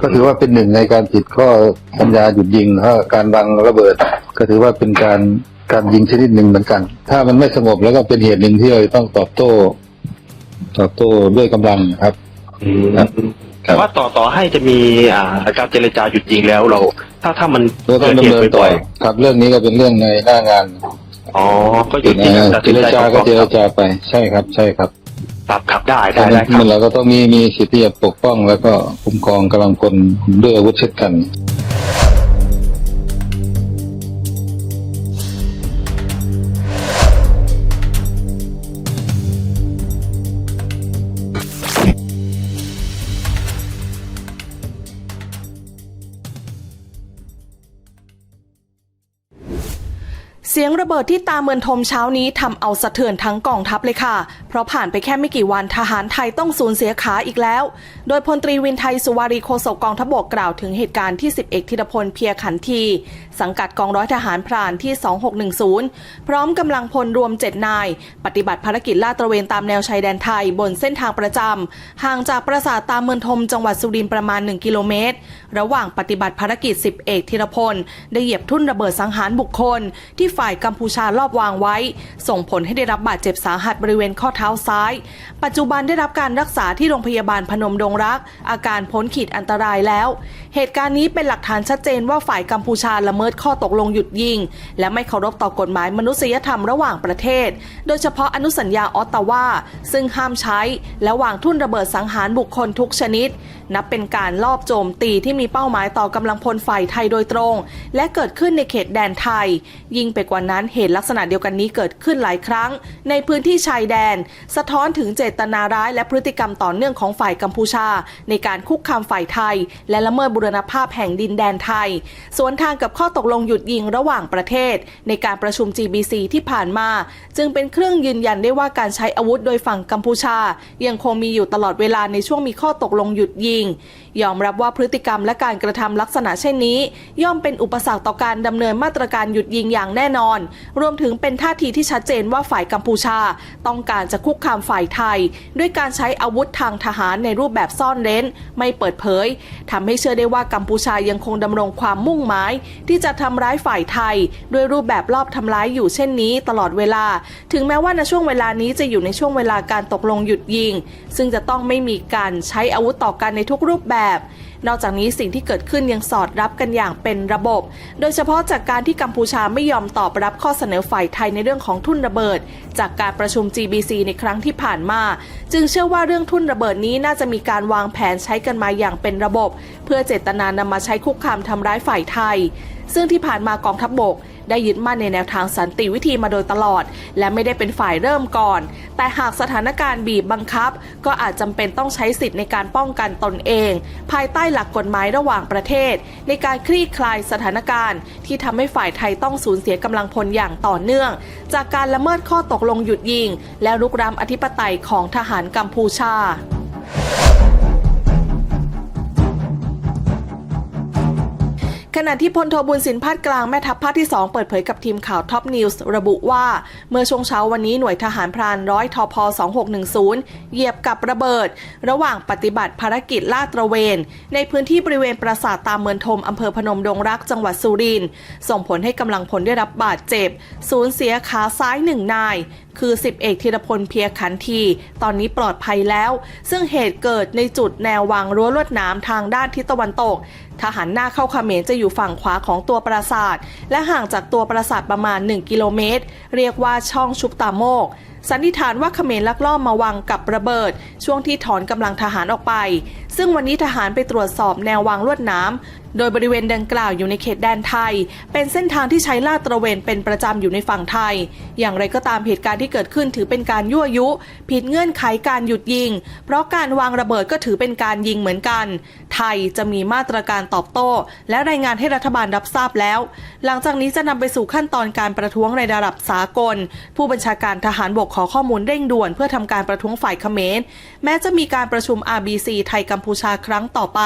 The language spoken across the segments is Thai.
ก็ถือว่าเป็นหนึ่งในการผิดข้อสัญญาหยุดยิงถ้าการวางระเบิด ก็ถือว่าเป็นการการยิงชนิดหนึ่งเหมือนกัน ถ้ามันไม่สงบแล้วก็เป็นเหตุหนึ่งที่เราต้องตอบโต้ ตอบโต้ด้วยกำลังครับครับ แต่ว่าต่อต่อให้จะมีอ่าการเจรจาหยุดยิงแล้วเรา ถ้าถ้ามันเราต้องดำเนินต่บ่ออยครับ เรื่องนี้ก็เป็นเรื่องในหน้างานๆอ๋อก็หยุดยิงนะตัดเจสินรใจจาก็ของเจรกองทัพจาไปใช่ครับ ใช่ครับ ครับครับได้ได้ได้ครัมับ นเราก็ต้องมีมีสิทธิ์ที่จะปกป้องแล้วก็คุ้มครองกำลังพลด้วยอาวุธเช่นกัน เสียงระเบิดที่ตาเมือนทมเช้านี้ทำเอาสะเทือนทั้งกองทัพเลยค่ะ เพราะผ่านไปแค่ไม่กี่วันทหารไทยต้องสูญเสียขาอีกแล้ว โดยพลตรีวินไทยสุวารีโฆษกกองทัพบกกล่าวถึงเหตุการณ์ที่ 10 เอกธีรพลเพียขันที สังกัดกองร้อยทหารพรานที่ 2610 พร้อมกำลังพลรวม 7 นาย ปฏิบัติภารกิจลาดตระเวนตามแนวชายแดนไทยบนเส้นทางประจำห่างจากปราสาทตาเมือนทมจังหวัดสุรินทร์ประมาณ 1 กิโลเมตร ระหว่างปฏิบัติภารกิจ 10 เอกธีรพลได้เหยียบทุ่นระเบิดสังหารบุคคลที่ฝ่ายกัมพูชารอบวางไว้ ส่งผลให้ได้รับบาดเจ็บสาหัสบริเวณข้อเท้าซ้าย ปัจจุบันได้รับการรักษาที่โรงพยาบาลพนมดงรัก อาการพ้นขีดอันตรายแล้ว เหตุการณ์นี้เป็นหลักฐานชัดเจนว่าฝ่ายกัมพูชาละเมิดข้อตกลงหยุดยิง และไม่เคารพต่อกฎหมายมนุษยธรรมระหว่างประเทศ โดยเฉพาะอนุสัญญาออตตาวาซึ่งห้ามใช้ และวางทุ่นระเบิดสังหารบุคคลทุกชนิด นับเป็นการลอบโจมตีที่มีเป้าหมายต่อกำลังพลฝ่ายไทยโดยตรง และเกิดขึ้นในเขตแดนไทย ยิ่งไปกว่านั้นเหตุลักษณะเดียวกันนี้เกิดขึ้นหลายครั้ง ในพื้นที่ชายแดน สะท้อนถึงเจตนาร้ายและพฤติกรรมต่อเนื่องของฝ่ายกัมพูชา ในการคุกคามฝ่ายไทย และละเมิดบุรณภาพแห่งดินแดนไทย สวนทางกับข้อตกลงหยุดยิงระหว่างประเทศ ในการประชุม GBC ที่ผ่านมา จึงเป็นเครื่องยืนยันได้ว่าการใช้อาวุธโดยฝั่งกัมพูชา ยังคงมีอยู่ตลอดเวลาในช่วงมีข้อตกลงหยุดยิงยอมรับว่าพฤติกรรมและการกระทำลักษณะเช่นนี้ ย่อมเป็นอุปสรรคต่อการดำเนินมาตรการหยุดยิงอย่างแน่นอน รวมถึงเป็นท่าทีที่ชัดเจนว่าฝ่ายกัมพูชา ต้องการจะคุกคามฝ่ายไทย ด้วยการใช้อาวุธทางทหารในรูปแบบซ่อนเร้น ไม่เปิดเผยทำให้เชื่อได้ว่ากัมพูชายังคงดำรงความมุ่งหมาย ที่จะทำร้ายฝ่ายไทย ด้วยรูปแบบรอบทำร้ายอยู่เช่นนี้ ตลอดเวลา ถึงแม้ว่าในช่วงเวลานี้จะอยู่ในช่วงเวลาการตกลงหยุดยิง ซึ่งจะต้องไม่มีการใช้อาวุธต่อกันในทุกรูปแบบ นอกจากนี้สิ่งที่เกิดขึ้นยังสอดรับกันอย่างเป็นระบบ โดยเฉพาะจากการที่กัมพูชาไม่ยอมตอบรับข้อเสนอฝ่ายไทยในเรื่องของทุนระเบิด จากการประชุม GBC ในครั้งที่ผ่านมา จึงเชื่อว่าเรื่องทุนระเบิดนี้น่าจะมีการวางแผนใช้กันมาอย่างเป็นระบบ เพื่อเจตนานำมาใช้คุกคามทำร้ายฝ่ายไทย ซึ่งที่ผ่านมากองทัพบบก ได้ยึดมั่นในแนวทางสันติวิธีมาโดยตลอด และไม่ได้เป็นฝ่ายเริ่มก่อน แต่หากสถานการณ์บีบบังคับ ก็อาจจำเป็นต้องใช้สิทธิ์ในการป้องกันตนเอง ภายใต้หลักกฎหมายระหว่างประเทศ ในการคลี่คลายสถานการณ์ ที่ทำให้ฝ่ายไทยต้องสูญเสียกำลังพลอย่างต่อเนื่อง จากการละเมิดข้อตกลงหยุดยิง และลุกรามอธิปไตยของทหารกัมพูชา ขณะที่พลโทบุญสินพาดกลางแม่ทัพภาคที่ 2 เปิดเผยกับทีมข่าวท็อปนิวส์ระบุว่า เมื่อช่วงเช้าวันนี้หน่วยทหารพรานร้อยทพ2610 เหยียบกับระเบิด ระหว่างปฏิบัติภารกิจลาดตระเวน ในพื้นที่บริเวณปราสาทตามเมืองทมอำเภอพนมดงรักจังหวัดสุรินทร์ส่งผลให้กำลังพลได้รับบาดเจ็บ สูญเสียขาซ้ายหนึ่งนายคือ10เอกธีรพลเพียรขันที ตอนนี้ปลอดภัยแล้ว ซึ่งเหตุเกิดในจุดแนววางรั้วลวดหน้ำทางด้านทิศตะวันตก ทหารหน้าเข้าเขมรจะอยู่ฝั่งขวาของตัวปราสาท และห่างจากตัวปราสาทประมาณ 1 กิโลเมตร เรียกว่าช่องชุบตาโมกสันนิษฐานว่าเขมรลักลอบมาวางกับระเบิด ช่วงที่ถอนกำลังทหารออกไป ซึ่งวันนี้ทหารไปตรวจสอบแนววางลวดน้ำโดยบริเวณดังกล่าวอยู่ในเขตแดนไทย เป็นเส้นทางที่ใช้ลาดตระเวนเป็นประจำอยู่ในฝั่งไทย อย่างไรก็ตามเหตุการณ์ที่เกิดขึ้นถือเป็นการยั่วยุ ผิดเงื่อนไขการหยุดยิง เพราะการวางระเบิดก็ถือเป็นการยิงเหมือนกัน ไทยจะมีมาตรการตอบโต้ และรายงานให้รัฐบาลรับทราบแล้ว หลังจากนี้จะนำไปสู่ขั้นตอนการประท้วงในระดับสากล ผู้บัญชาการทหารบกขอข้อมูลเร่งด่วนเพื่อทำการประท้วงฝ่ายเขมร แม้จะมีการประชุม RBC ไทยกัมพูชาครั้งต่อไป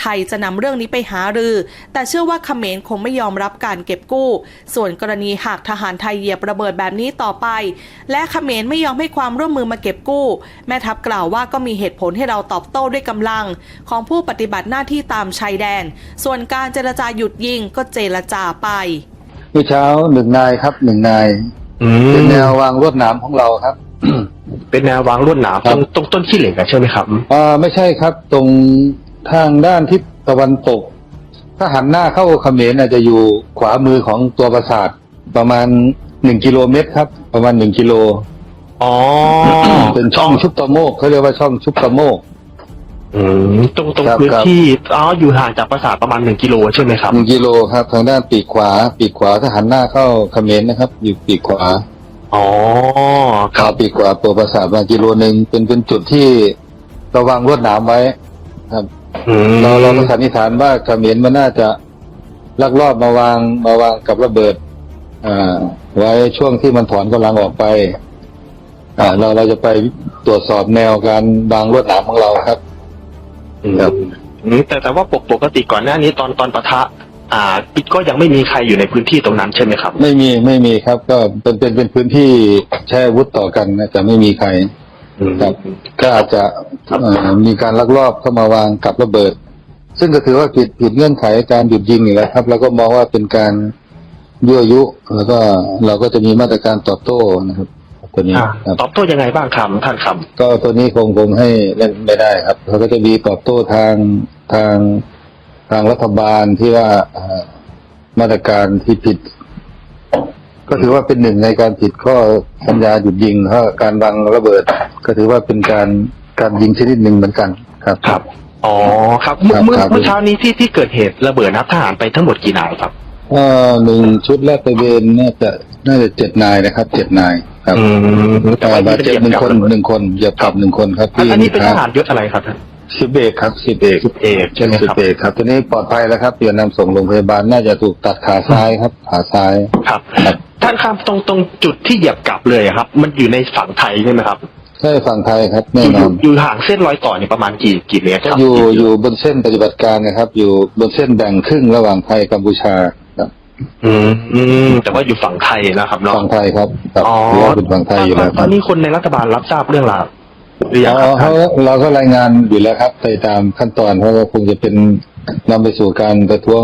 ไทยจะนำเรื่องนี้ไปหารือ แต่เชื่อว่าเขมรคงไม่ยอมรับการเก็บกู้ ส่วนกรณีหากทหารไทยเหยียบระเบิดแบบนี้ต่อไป และเขมรไม่ยอมให้ความร่วมมือมาเก็บกู้ แม่ทัพกล่าวว่าก็มีเหตุผลให้เราตอบโต้ด้วยกำลัง ของผู้ปฏิบัติหน้าที่ตามชายแดน ส่วนการเจรจาหยุดยิงก็เจรจาไปเมื่อเช้าหนึ่งนายครับหนึ่งนาย เป็นมแนววางรวดหนามของเราครับ เป็นแนววางลวดหนามครัตบรงตรงต้นขี้เหล็กอะใช่ไหมครับอ่าไม่ใช่ครับ ตรงทางด้านทิศตะวันตก ถ้าหันหน้าเข้าเขมรน่ะจะอยู่ขวามือของตัวปราสาทประมาณหนึ่งกิโลเมตรครับ ประมาณหนึ่งกิโลอ๋อเป็นช่องชุบตะโมกเขาเรียกว่าช่องชุบตะโมก อืมตรงตรงครับพื้นครับ ที่อ๋ออยู่ห่างจากปราสาทประมาณหนึ่งกิโลใช่ไหมครับหนึ่งกิโลครับ ทางด้านปีกขวา ปีกขวาถ้าหันหน้าเข้าเขมรนะครับ อยู่ปีกขวาอ๋อคขารับปีกขวาตัวปราสาทประมาณกิโลหนึ่งเป็นเป็นจุดที่เราวางรวดหนามไว้ครับอืมเราเราก็สันนิษฐานว่าเขมรมันน่าจะลักลอบมาวางมาวางกับระเบิดอ่าไว้ช่วงที่มันถอนกำลังออกไปอ่าเราเราจะไปตรวจสอบแนวการวางลวดหนามของเรา ครับครับอืมแต่แต่ว่าปกปกติก่อนหน้านี้ตอนตอนปะทะ อ่าปิดก็ยังไม่มีใครอยู่ในพื้นที่ตรงนั้นใช่ไหมครับ ไม่มีไม่มีครับ ก็เป็นเป็นเป็นพื้นที่ใช้อาวุธต่อกันนะแต่ไม่มีใครครับก็อาจจะเอ่อมีการลักลอบเข้ามาวางกับระเบิด ซึ่งก็ถือว่าผิดผิดเงื่อนไขการหยุดยิงอยู่แล้วครับ แล้วก็มองว่าเป็นการยั่วยุ แล้วก็เราก็จะมีมาตรการตอบโต้นะครับ ตัวนี้อ่าครับ ตอบโต้ยังไงบ้างครับท่านครับก็ตัวนี้คงคงให้เล่นไม่ได้ครับเขาก็จะมีตอบโต้ทางทางทางรัฐบาลที่ว่าเอ่อมาตรการที่ผิด ก็ถือว่าเป็นหนึ่งในการผิดข้อสัญญาหยุดยิงเพราะการวางระเบิด ก็ถือว่าเป็นการการยิงชนิดหนึ่งเหมือนกันครับครับอ๋อครับเมื่อครับเมื่อครับเมื่อเช้านี้ที่ที่เกิดเหตุระเบิดนับทหารไปทั้งหมดกี่นายครับ เอ่อหนึ่งชุดแรกตระเวนน่าจะน่าจะเจ็ดนายนะครับเจ็ดนายครับอืมแต่แต่ว่าบาดเจ็บหนึ่งคนหนึ่งคนเหยียบขับหนึ่งคนครับอันที่อันนี้เป็นทหารยศอะไรครับท่านสิบเอกครับสิบเอกสิบเอกใช่ไหมสิบครับเอกครับตอนนี้ปลอดภัยแล้วครับเดี๋ยวนำส่งโรงพยาบาลน่าจะถูกตัดขาซ้ายครับ ขาซ้ายครับครับท่านครับตรงตรงจุดที่เหยียบกลับเลยอะครับ มันอยู่ในฝั่งไทยใช่ไหมครับใช่ฝั่งไทยครับอแน่ยู่นออยู่นอยู่ห่างเส้นรอยต่อเนี่ยประมาณกี่กี่เมตรครับอยู่อยู่บนเส้นปฏิบัติการนะครับ อยู่บนเส้นแบ่งครึ่งระหว่างไทยกัมพูชาครับ อืมอืมแต่ว่าอยู่ฝั่งไทยนะครับเนาะฝั่งไทยครับครับอ๋อถือว่าเป็นฝั่งไทยอยู่แล้วตคอรันบนี้คนในรัฐบาลรับทราบเรื่องราวหรือยังอ๋ครัอบเขาเราก็รายงานอยู่แล้วครับไปตามขั้นตอนเพราะว่าคงจะเป็นนำไปสู่การประท้วง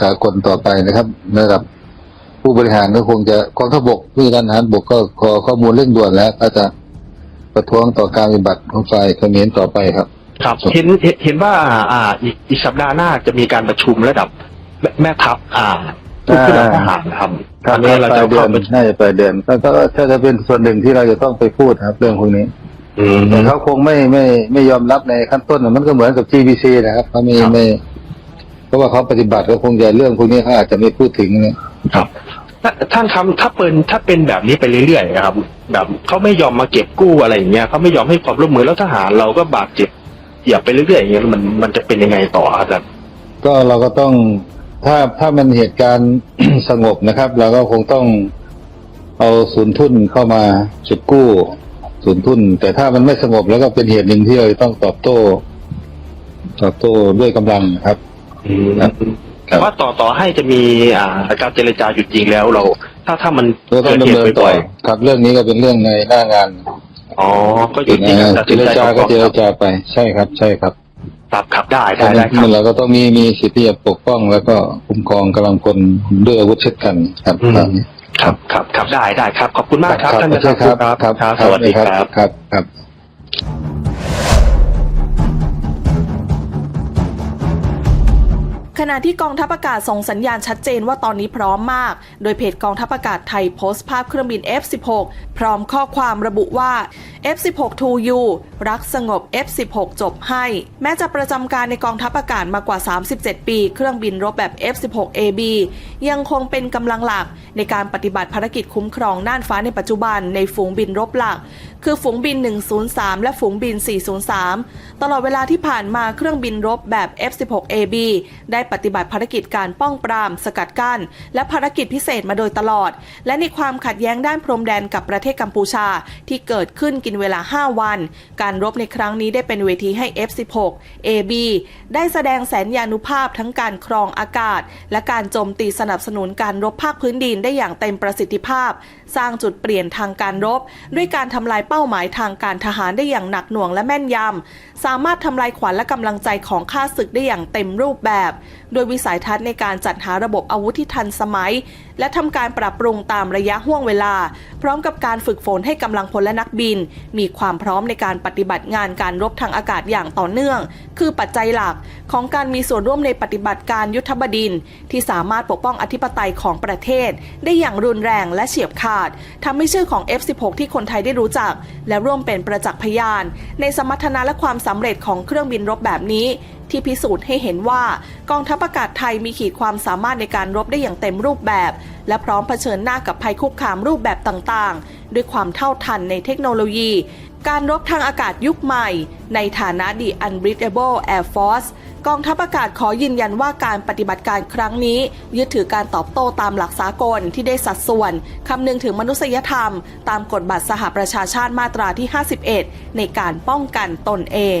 สากลต่อไปนะครับระดับผู้บริหารก็คงจะกองทัพบกผู้การทหารบกก็ขอข้อมูลเร่งด่วนแล้ว ก็จะประท้วงต่อการปฏิบัติของฝ่ายเขมรต่อไปครับ ครับเห็นเห็นเห็นว่าอ่าอีกอีกสัปดาห์หน้าจะมีการประชุมระดับแม่แม่ทัพอ่า ผู้ขึ้นทหารครับครับอันนี้เราปลาจะยเดือเข้านไปน่าจะปลายเดือนก็ก็ก็จะเป็นส่วนหนึ่งที่เราจะต้องไปพูดครับ เรื่องพวกนี้อืมแต่เขาคงไม่ไม่ไม่ยอมรับในขั้นต้นนะมันก็เหมือนกับ GBC นะครับเขาไม่ครับไม่เพราะว่าเขาปฏิบัติก็คงจะเรื่องพวกนี้เขาอาจจะไม่พูดถึงนะครับถ้าท่านครับถ้าเป็นถ้าเป็นแบบนี้ไปเรื่อยๆนะครับ แบบเขาไม่ยอมมาเก็บกู้อะไรอย่างเงี้ยเขาไม่ยอมให้ความร่วมมือแล้วทหารเราก็บาดเจ็บเหยียบไปเรื่อยๆอย่างเงี้ยมันมันจะเป็นยังไงต่อครับอาจารย์ก็เราก็ต้อง ถ้าถ้ามันเหตุการณ์สงบนะครับ เราก็คงต้องเอาศูนย์ทุนเข้ามาเก็บกู้ศูนย์ทุน แต่ถ้ามันไม่สงบแล้วก็เป็นเหตุหนึ่งที่เราจะต้องตอบโต้ ตอบโต้ด้วยกำลังครับครับแต่ว่าต่อต่อให้จะมีอ่าการเจรจาหยุดยิงแล้วเรา ถ้าถ้ามันก็ต้องเกิดดำเหตุเนินต่บ่ออยครับ เรื่องนี้ก็เป็นเรื่องในหน้างานๆอ๋อก็หยุดยิงตัดเจสินรใจจาก็ก่อนเจรจาไปใช่ครับ ใช่ครับ ครับครับได้ได้ได้ครัมับนเราก็ต้องมีมีสิทธิ์ที่จะปกป้อง แล้วก็คุ้มครองกำลังพลด้วยอาวุธเช่นกันครับอืม ครับครับครับครับได้ได้ครับ ขอบคุณมากครับท่านใช่นะครับครับครับ สวัสดีครับ ครับครับ ขณะที่กองทัพอากาศส่งสัญญาณชัดเจนว่าตอนนี้พร้อมมาก โดยเพจกองทัพอากาศไทยโพสต์ภาพเครื่องบิน F16 พร้อมข้อความระบุว่า F16 to you รักสงบ F16 จบให้ แม้จะประจำการในกองทัพอากาศมากว่า 37 ปี เครื่องบินรบแบบ F16AB ยังคงเป็นกำลังหลักในการปฏิบัติภารกิจคุ้มครองน่านฟ้าในปัจจุบันในฝูงบินรบหลัก คือฝูงบิน 103 และฝูงบิน 403 ตลอดเวลาที่ผ่านมาเครื่องบินรบแบบ F-16AB ได้ปฏิบัติภารกิจการป้องปราม สกัดกั้น และภารกิจพิเศษมาโดยตลอด และในความขัดแย้งด้านพรมแดนกับประเทศกัมพูชา ที่เกิดขึ้นกินเวลา 5 วัน การรบในครั้งนี้ได้เป็นเวทีให้ F-16AB ได้แสดงแสนยานุภาพทั้งการครองอากาศ และการโจมตีสนับสนุนการรบภาคพื้นดินได้อย่างเต็มประสิทธิภาพ สร้างจุดเปลี่ยนทางการรบ ด้วยการทำลายเป้าหมายทางการทหารได้อย่างหนักหน่วงและแม่นยำสามารถทำลายขวัญและกำลังใจของข้าศึกได้อย่างเต็มรูปแบบ โดยวิสัยทัศน์ในการจัดหาระบบอาวุธที่ทันสมัย และทำการปรับปรุงตามระยะห่วงเวลา พร้อมกับการฝึกฝนให้กำลังพลและนักบิน มีความพร้อมในการปฏิบัติงานการรบทางอากาศอย่างต่อเนื่อง คือปัจจัยหลักของการมีส่วนร่วมในปฏิบัติการยุทธบดินทร์ที่สามารถปกป้องอธิปไตยของประเทศ ได้อย่างรุนแรงและเฉียบขาดทำให้ชื่อของ F16 ที่คนไทยได้รู้จัก และร่วมเป็นประจักษ์พยาน ในสมรรถนะและความสำเร็จของเครื่องบินรบแบบนี้ ที่พิสูจน์ให้เห็นว่ากองทัพอากาศไทยมีขีดความสามารถในการรบได้อย่างเต็มรูปแบบ และพร้อมเผชิญหน้ากับภัยคุกคามรูปแบบต่างๆ ด้วยความเท่าทันในเทคโนโลยี การรบทางอากาศยุคใหม่ ในฐานะ The Unbreathable Air Force กองทัพอากาศขอยืนยันว่าการปฏิบัติการครั้งนี้ ยึดถือการตอบโต้ตามหลักสากลที่ได้สัดส่วน คำนึงถึงมนุษยธรรม ตามกฎบัตรสหประชาชาติมาตราที่ 51 ในการป้องกันตนเอง